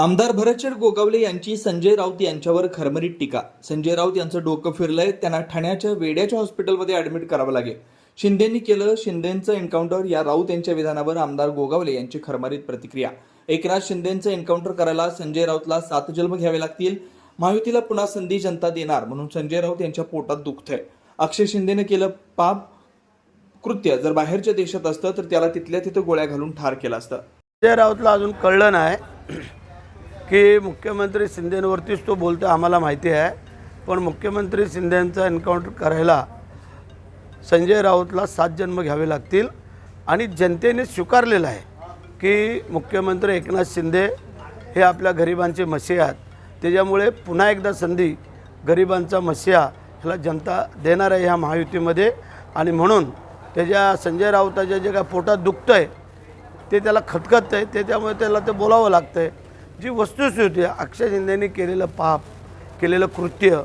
आमदार भरतशेठ गोगावले यांची संजय राऊत यांच्यावर खरमरीत टीका. संजय राऊत यांचं डोकं फिरलंय त्यांना ठाण्याच्या वेड्याच्या हॉस्पिटलमध्ये ऍडमिट करावं लागेल. शिंदेंनी केलं शिंदेंचं एन्काउंटर या राऊत यांच्या विधानावर आमदार गोगावले यांची खरमरीत प्रतिक्रिया. एकनाथ शिंदेंचं एन्काउंटर करायला संजय राऊतला सात जन्म घ्यावे लागतील. महायुतीला पुन्हा संधी जनता देणार म्हणून संजय राऊत यांच्या पोटात दुखतंय. अक्षय शिंदेनं केलं पाप कृत्य जर बाहेरच्या देशात असतं तर त्याला तिथल्या तिथं गोळ्या घालून ठार केलं असतं. संजय राऊतला अजून कळलं नाही. की मुख्यमंत्री शिंदेंवरतीच तो बोलतो आम्हाला माहिती आहे. पण मुख्यमंत्री शिंदेंचा एन्काउंटर करायला संजय राऊतला सात जन्म घ्यावे लागतील. आणि जनतेने स्वीकारलेलं आहे की मुख्यमंत्री एकनाथ शिंदे हे आपल्या गरिबांचे मसीह आहेत. त्याच्यामुळे पुन्हा एकदा संधी गरिबांचा मसीहा ह्याला जनता देणार आहे ह्या महायुतीमध्ये. आणि म्हणून त्याच्या संजय राऊताच्या जे काय पोटात दुखतं आहे ते त्याला खतखत आहे ते त्यामुळे त्याला ते बोलावं लागतं आहे जी वस्तुस्थिती आहे अक्षय केलेलं पाप केलेलं कृत्य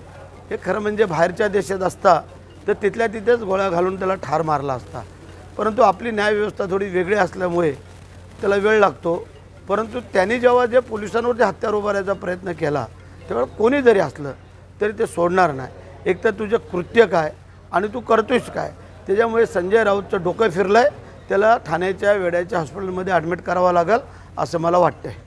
हे खरं म्हणजे बाहेरच्या देशात असता तर तिथल्या तिथेच गोळ्या घालून त्याला ठार मारला असता. परंतु आपली न्यायव्यवस्था थोडी वेगळी असल्यामुळे त्याला वेळ लागतो. परंतु त्यांनी जेव्हा जे पोलिसांवरती हत्यार उभारायचा प्रयत्न केला तेव्हा कोणी जरी असलं तरी ते सोडणार नाही. एक तर तुझं कृत्य काय आणि तू करतोयस काय? त्याच्यामुळे संजय राऊतचं डोकं फिरलं आहे त्याला ठाण्याच्या वेड्याच्या हॉस्पिटलमध्ये ॲडमिट करावं लागेल असं मला वाटतं आहे